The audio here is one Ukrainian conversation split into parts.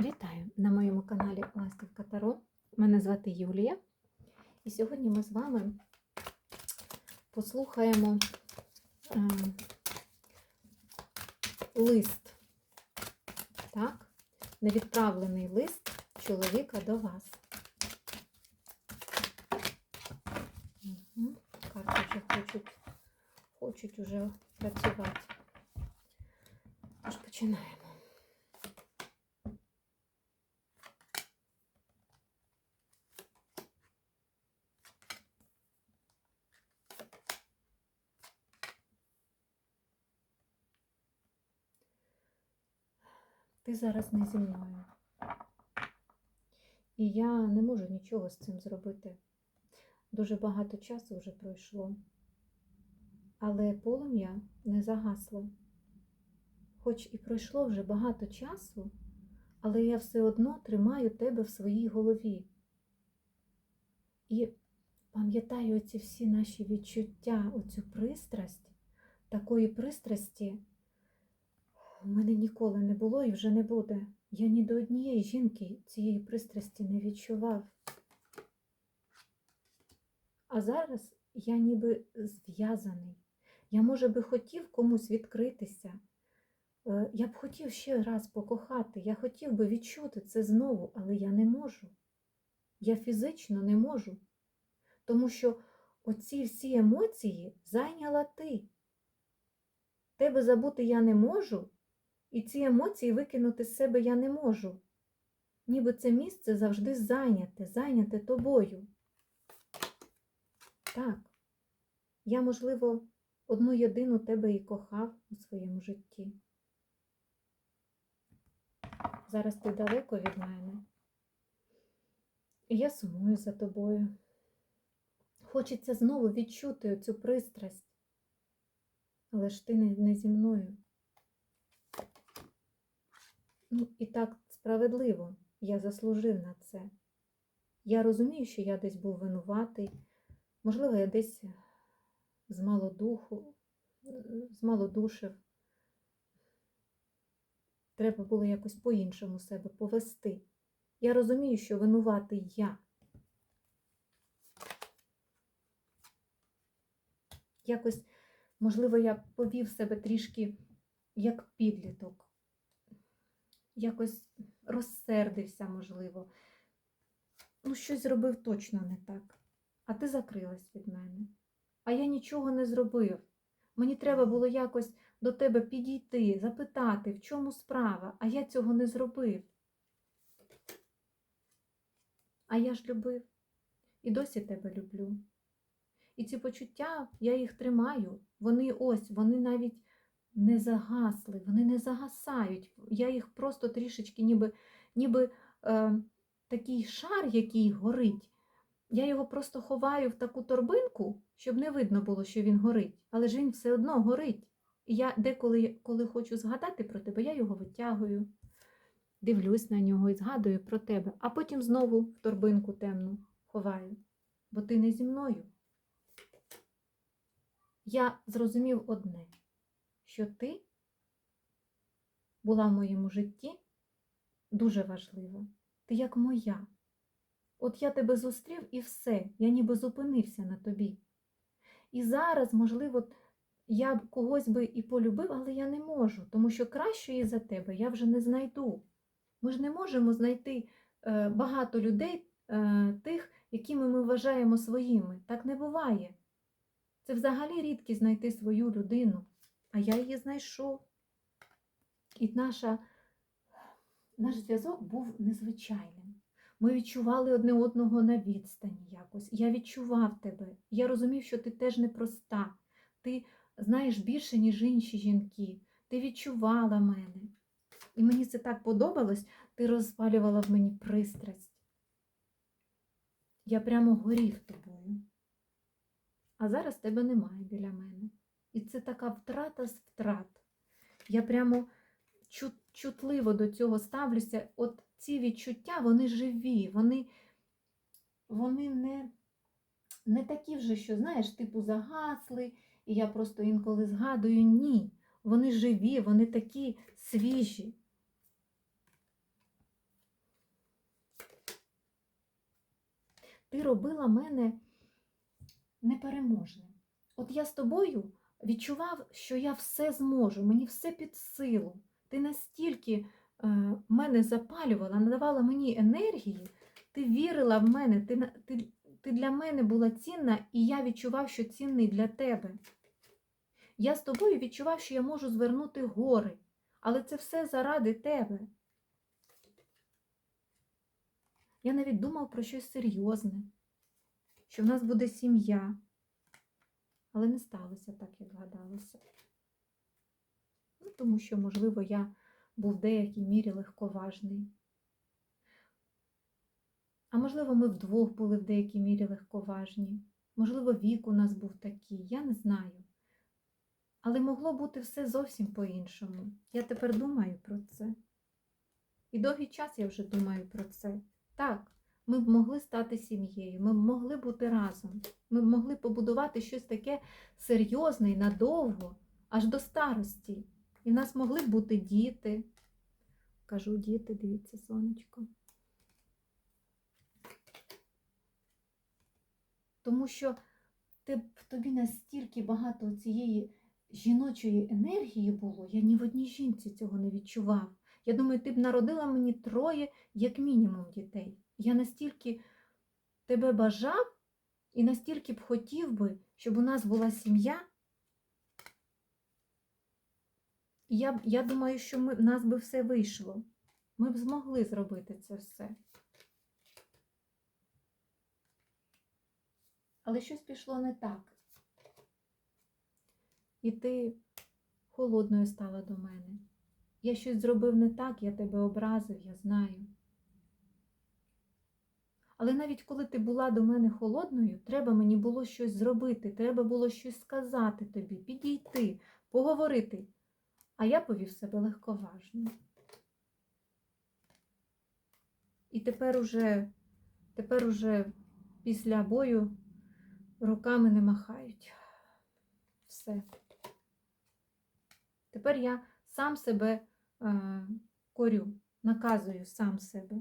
Вітаю на моєму каналі Ластівка Таро. Мене звати Юлія. І сьогодні ми з вами послухаємо е, лист, так? Невідправлений лист чоловіка до вас. Угу. Карти вже хочуть, хочуть уже працювати. Тож починаємо. Ти зараз не зі мною. І я не можу нічого з цим зробити. Дуже багато часу вже пройшло. Але полум'я не загасло. Хоч і пройшло вже багато часу, але я все одно тримаю тебе в своїй голові. І пам'ятаю оці всі наші відчуття, оцю пристрасть, такої пристрасті у мене ніколи не було і вже не буде. Я ні до однієї жінки цієї пристрасті не відчував. А зараз я ніби зв'язаний. Я, може би, хотів комусь відкритися. Е, Я б хотів ще раз покохати, я хотів би відчути це знову, але я не можу. Я фізично не можу. Тому що оці всі емоції зайняла ти. Тебе забути я не можу, і ці емоції викинути з себе я не можу. Ніби це місце завжди зайняте, зайняте тобою. Так, я, можливо, одну єдину тебе і кохав у своєму житті. Зараз ти далеко від мене. І я сумую за тобою. Хочеться знову відчути цю пристрасть, але ж ти не зі мною. Ну, і так справедливо, я заслужив на це. Я розумію, що я десь був винуватий, можливо, я десь з малодуху, змалодушив. Треба було якось по-іншому себе повести. Я розумію, що винуватий я. Якось, можливо, я повів себе трішки як підліток якось розсердився, можливо. Ну, щось зробив точно не так. А ти закрилась від мене. А я нічого не зробив. Мені треба було якось до тебе підійти, запитати, в чому справа, а я цього не зробив. А я ж любив і досі тебе люблю. І ці почуття, я їх тримаю. Вони ось, вони навіть не загасли, вони не загасають. Я їх просто трішечки, ніби ніби е, такий шар, який горить. Я його просто ховаю в таку торбинку, щоб не видно було, що він горить. Але ж він все одно горить. І я деколи, коли хочу згадати про тебе, я його витягую, дивлюсь на нього і згадую про тебе, а потім знову в торбинку темну ховаю. Бо ти не зі мною. Я зрозумів одне що ти була в моєму житті дуже важлива. Ти як моя. От я тебе зустрів і все, я ніби зупинився на тобі. І зараз, можливо, я б когось би і полюбив, але я не можу, тому що кращої за тебе я вже не знайду. Ми ж не можемо знайти е, багато людей, е, тих, якими ми вважаємо своїми. Так не буває. Це взагалі рідкість знайти свою людину. А я її знайшов. І наша, наш зв'язок був незвичайним. Ми відчували одне одного на відстані якось. Я відчував тебе. Я розумів, що ти теж непроста. Ти знаєш більше, ніж інші жінки. Ти відчувала мене. І мені це так подобалось, ти розпалювала в мені пристрасть. Я прямо горів тобою. А зараз тебе немає біля мене. І це така втрата з втрат. Я прямо чут, чутливо до цього ставлюся. От ці відчуття, вони живі, вони вони не не такі вже, що, знаєш, типу загасли, і я просто інколи згадую, ні. Вони живі, вони такі свіжі. Ти робила мене непереможним. От я з тобою відчував, що я все зможу, мені все під силу. Ти настільки е, мене запалювала, надавала мені енергії, ти вірила в мене, ти, ти, ти для мене була цінна, і я відчував, що цінний для тебе. Я з тобою відчував, що я можу звернути гори, але це все заради тебе. Я навіть думав про щось серйозне, що в нас буде сім'я. Але не сталося так, як гадалося. Ну, тому що, можливо, я був в деякій мірі легковажний. А можливо, ми вдвох були в деякій мірі легковажні. Можливо, вік у нас був такий, я не знаю. Але могло бути все зовсім по-іншому. Я тепер думаю про це. І довгий час я вже думаю про це. Так, ми б могли стати сім'єю, ми б могли бути разом, ми б могли побудувати щось таке серйозне і надовго, аж до старості. І в нас могли б бути діти. Кажу, діти, дивіться, сонечко. Тому що ти, тобі настільки багато цієї жіночої енергії було, я ні в одній жінці цього не відчував. Я думаю, ти б народила мені троє, як мінімум, дітей. Я настільки тебе бажав і настільки б хотів би, щоб у нас була сім'я. Я, я думаю, що ми, в нас би все вийшло. Ми б змогли зробити це все. Але щось пішло не так. І ти холодною стала до мене. Я щось зробив не так, я тебе образив, я знаю. Але навіть коли ти була до мене холодною, треба мені було щось зробити, треба було щось сказати тобі, підійти, поговорити. А я повів себе легковажно. І тепер уже, тепер уже після бою руками не махають. Все. Тепер я сам себе е, корю, наказую сам себе.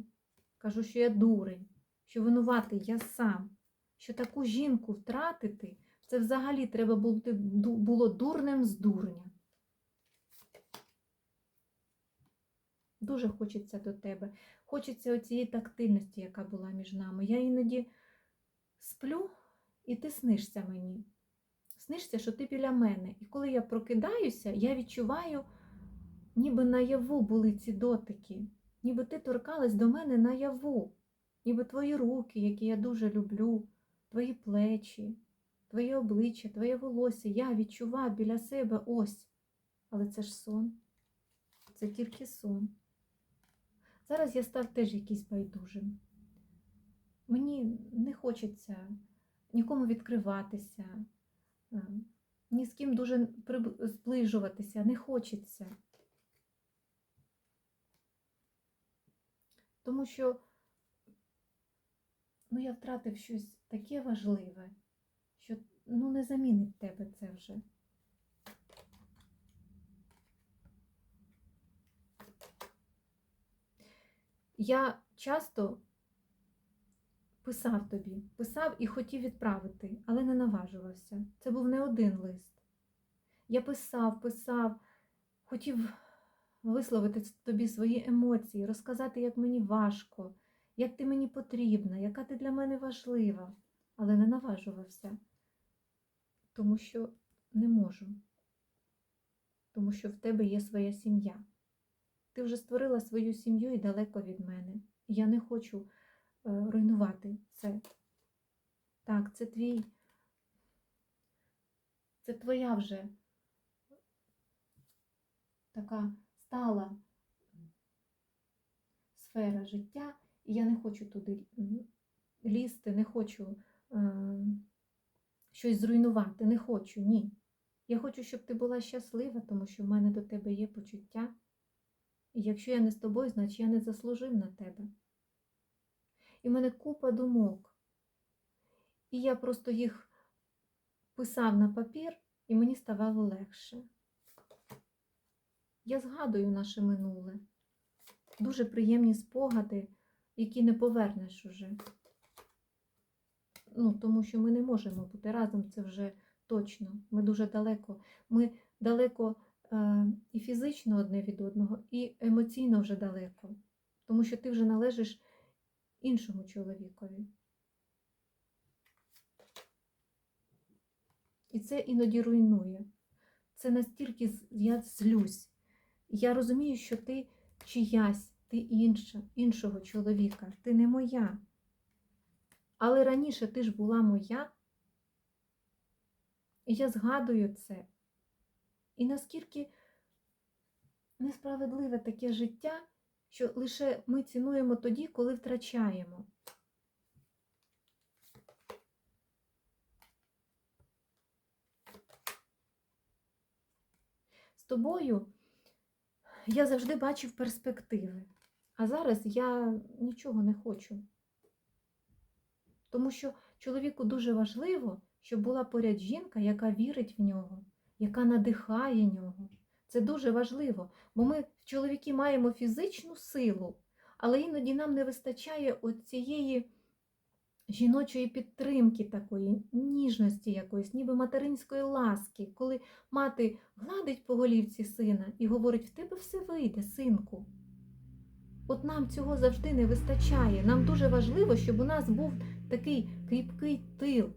Кажу, що я дурень, що винуватий я сам, що таку жінку втратити, це взагалі треба бути, було дурним з дурня. Дуже хочеться до тебе. Хочеться оцієї тактильності, яка була між нами. Я іноді сплю, і ти снишся мені. Снишся, що ти біля мене. І коли я прокидаюся, я відчуваю, ніби наяву були ці дотики, ніби ти торкалась до мене наяву, ніби твої руки, які я дуже люблю, твої плечі, твоє обличчя, твоє волосся. Я відчував біля себе ось. Але це ж сон. Це тільки сон. Зараз я став теж якийсь байдужим. Мені не хочеться нікому відкриватися, ні з ким дуже зближуватися, не хочеться. Тому що ну, я втратив щось таке важливе, що ну, не замінить тебе це вже. Я часто писав тобі, писав і хотів відправити, але не наважувався. Це був не один лист. Я писав, писав, хотів висловити тобі свої емоції, розказати, як мені важко, як ти мені потрібна, яка ти для мене важлива, але не наважувався, тому що не можу, тому що в тебе є своя сім'я. Ти вже створила свою сім'ю і далеко від мене. Я не хочу е, руйнувати це. Так, це твій, це твоя вже така стала сфера життя, і я не хочу туди лізти, не хочу е, щось зруйнувати, не хочу, ні. Я хочу, щоб ти була щаслива, тому що в мене до тебе є почуття. І якщо я не з тобою, значить я не заслужив на тебе. І в мене купа думок. І я просто їх писав на папір, і мені ставало легше. Я згадую наше минуле. Дуже приємні спогади, які не повернеш уже. ну, тому що ми не можемо бути разом, це вже точно. Ми дуже далеко. Ми далеко е, і фізично одне від одного, і емоційно вже далеко. Тому що ти вже належиш іншому чоловікові. І це іноді руйнує. Це настільки я злюсь. Я розумію, що ти чиясь, ти інша, іншого чоловіка, ти не моя. Але раніше ти ж була моя. І я згадую це. І наскільки несправедливе таке життя, що лише ми цінуємо тоді, коли втрачаємо. З тобою я завжди бачив перспективи, а зараз я нічого не хочу. Тому що чоловіку дуже важливо, щоб була поряд жінка, яка вірить в нього, яка надихає нього. Це дуже важливо, бо ми, чоловіки, маємо фізичну силу, але іноді нам не вистачає от цієї жіночої підтримки такої, ніжності якоїсь, ніби материнської ласки, коли мати гладить по голівці сина і говорить: в тебе все вийде, синку. От нам цього завжди не вистачає. Нам дуже важливо, щоб у нас був такий кріпкий тил,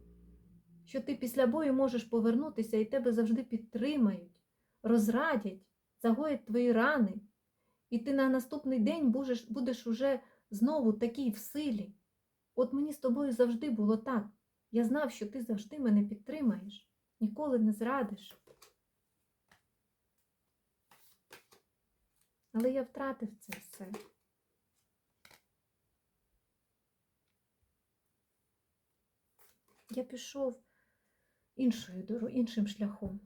що ти після бою можеш повернутися і тебе завжди підтримають, розрадять, загоять твої рани. І ти на наступний день будеш, будеш уже знову такий в силі. От мені з тобою завжди було так. Я знав, що ти завжди мене підтримаєш, ніколи не зрадиш. Але я втратив це все. Я пішов іншою дорогою, іншим шляхом.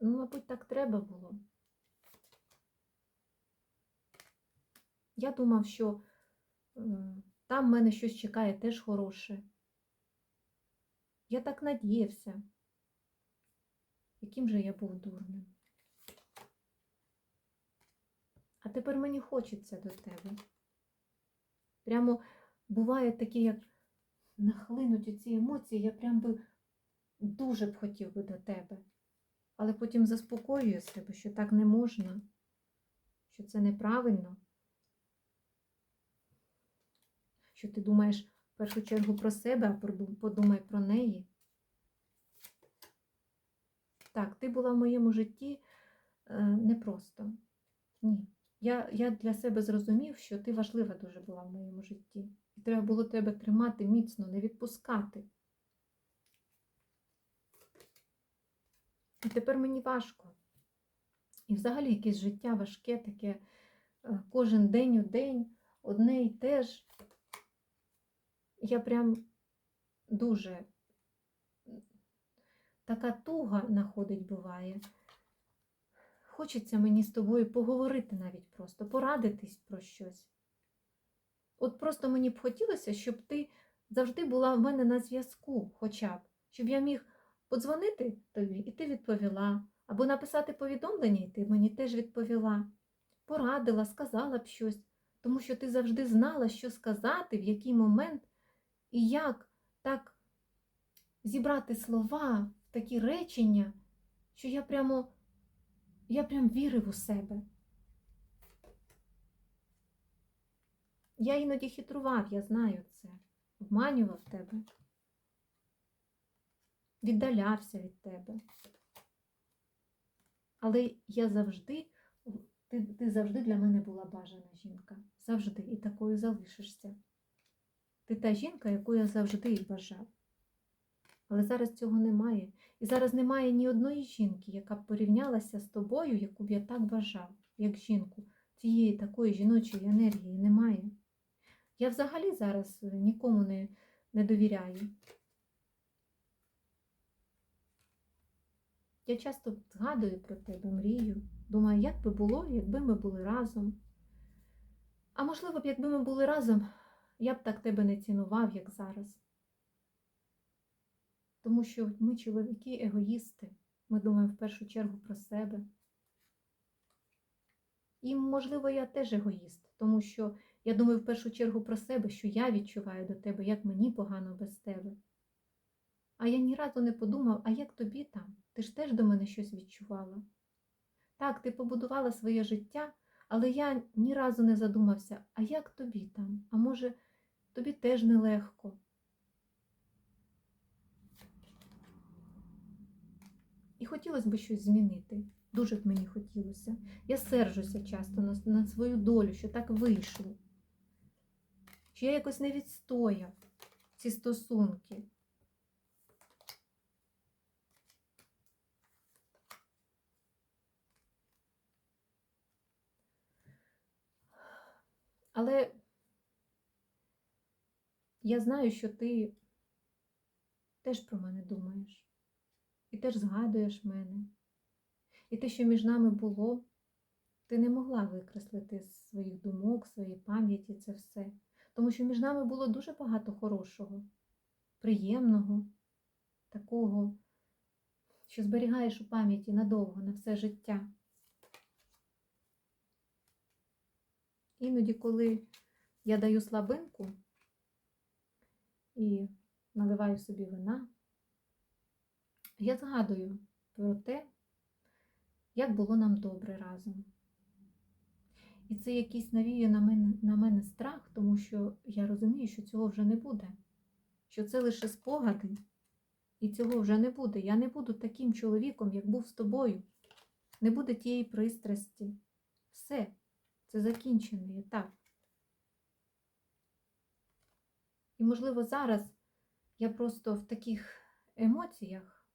Ну, мабуть, так треба було. Я думав, що там мене щось чекає теж хороше. Я так надіявся. Яким же я був дурним. А тепер мені хочеться до тебе. Прямо буває такі, як нахлинуть ці емоції, я прям би дуже б хотів би до тебе. Але потім заспокоюю себе, що так не можна, що це неправильно. Що ти думаєш в першу чергу про себе, а подумай про неї. Так, ти була в моєму житті е, непросто. Ні. Я, я для себе зрозумів, що ти важлива дуже була в моєму житті. І треба було тебе тримати міцно, не відпускати. І тепер мені важко. І взагалі якесь життя важке, таке е, кожен день у день, одне і те ж. Я прям дуже така туга находить буває. Хочеться мені з тобою поговорити навіть просто, порадитись про щось. От просто мені б хотілося, щоб ти завжди була в мене на зв'язку, хоча б, щоб я міг подзвонити тобі, і ти відповіла, або написати повідомлення, і ти мені теж відповіла. Порадила, сказала б щось, тому що ти завжди знала, що сказати, в який момент і як так зібрати слова в такі речення, що я прямо, я прям вірив у себе. Я іноді хитрував, я знаю це, обманював тебе, віддалявся від тебе. Але я завжди, ти, ти завжди для мене була бажана жінка. Завжди. І такою залишишся. Ти та жінка, яку я завжди бажав. Але зараз цього немає. І зараз немає ні одної жінки, яка б порівнялася з тобою, яку б я так бажав, як жінку. Цієї такої жіночої енергії немає. Я взагалі зараз нікому не, не довіряю. Я часто згадую про тебе, мрію. Думаю, як би було, якби ми були разом. А можливо б, якби ми були разом, я б так тебе не цінував, як зараз. Тому що ми, чоловіки, егоїсти. Ми думаємо в першу чергу про себе. І, можливо, я теж егоїст, тому що Я думаю в першу чергу про себе, що я відчуваю до тебе, як мені погано без тебе. А я ні разу не подумав, а як тобі там? Ти ж теж до мене щось відчувала. Так, ти побудувала своє життя, але я ні разу не задумався, а як тобі там? А може, тобі теж нелегко? І хотілося б щось змінити. Дуже б мені хотілося. Я сержуся часто на, на свою долю, що так вийшло. Що я якось не відстояв ці стосунки. Але я знаю, що ти теж про мене думаєш. І теж згадуєш мене. І те, що між нами було, ти не могла викреслити з своїх думок, своєї пам'яті це все. Тому що між нами було дуже багато хорошого, приємного, такого, що зберігаєш у пам'яті надовго, на все життя. Іноді, коли я даю слабинку і наливаю собі вина, я згадую про те, як було нам добре разом. І це якийсь навіює на мене, на мене страх, тому що я розумію, що цього вже не буде, що це лише спогади, і цього вже не буде. Я не буду таким чоловіком, як був з тобою. Не буде тієї пристрасті. Все, це закінчений етап. І, можливо, зараз я просто в таких емоціях,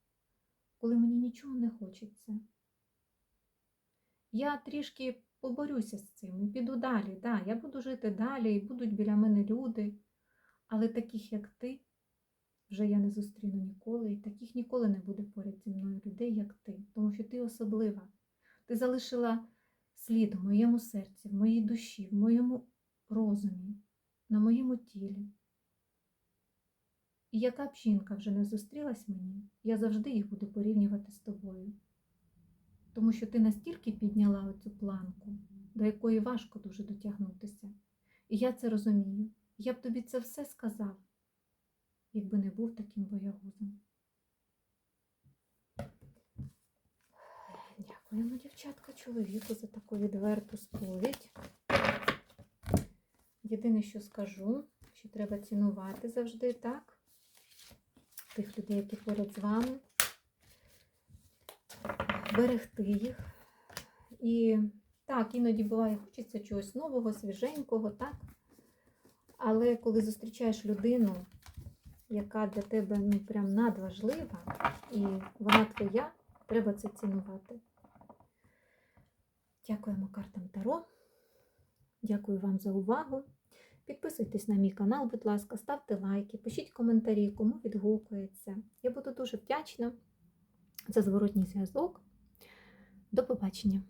коли мені нічого не хочеться. Я трішки поборюся з цим і піду далі. Да, я буду жити далі, і будуть біля мене люди, але таких, як ти, вже я не зустріну ніколи, і таких ніколи не буде поряд зі мною людей, як ти, тому що ти особлива. Ти залишила слід в моєму серці, в моїй душі, в моєму розумі, на моєму тілі. І яка б жінка вже не зустрілась мені, я завжди їх буду порівнювати з тобою. Тому що ти настільки підняла оцю планку, до якої важко дуже дотягнутися. І я це розумію. Я б тобі це все сказав, якби не був таким боягузом. Дякуємо, дівчатка, чоловіку за таку відверту сповідь. Єдине, що скажу, що треба цінувати завжди так. Тих людей, які поряд з вами, берегти їх. І так, іноді буває, хочеться чогось нового, свіженького, так? Але коли зустрічаєш людину, яка для тебе ну, прям надважлива, і вона твоя, треба це цінувати. Дякуємо картам Таро. Дякую вам за увагу. Підписуйтесь на мій канал, будь ласка, ставте лайки, пишіть коментарі, кому відгукується. Я буду дуже вдячна за зворотній зв'язок. До побачення!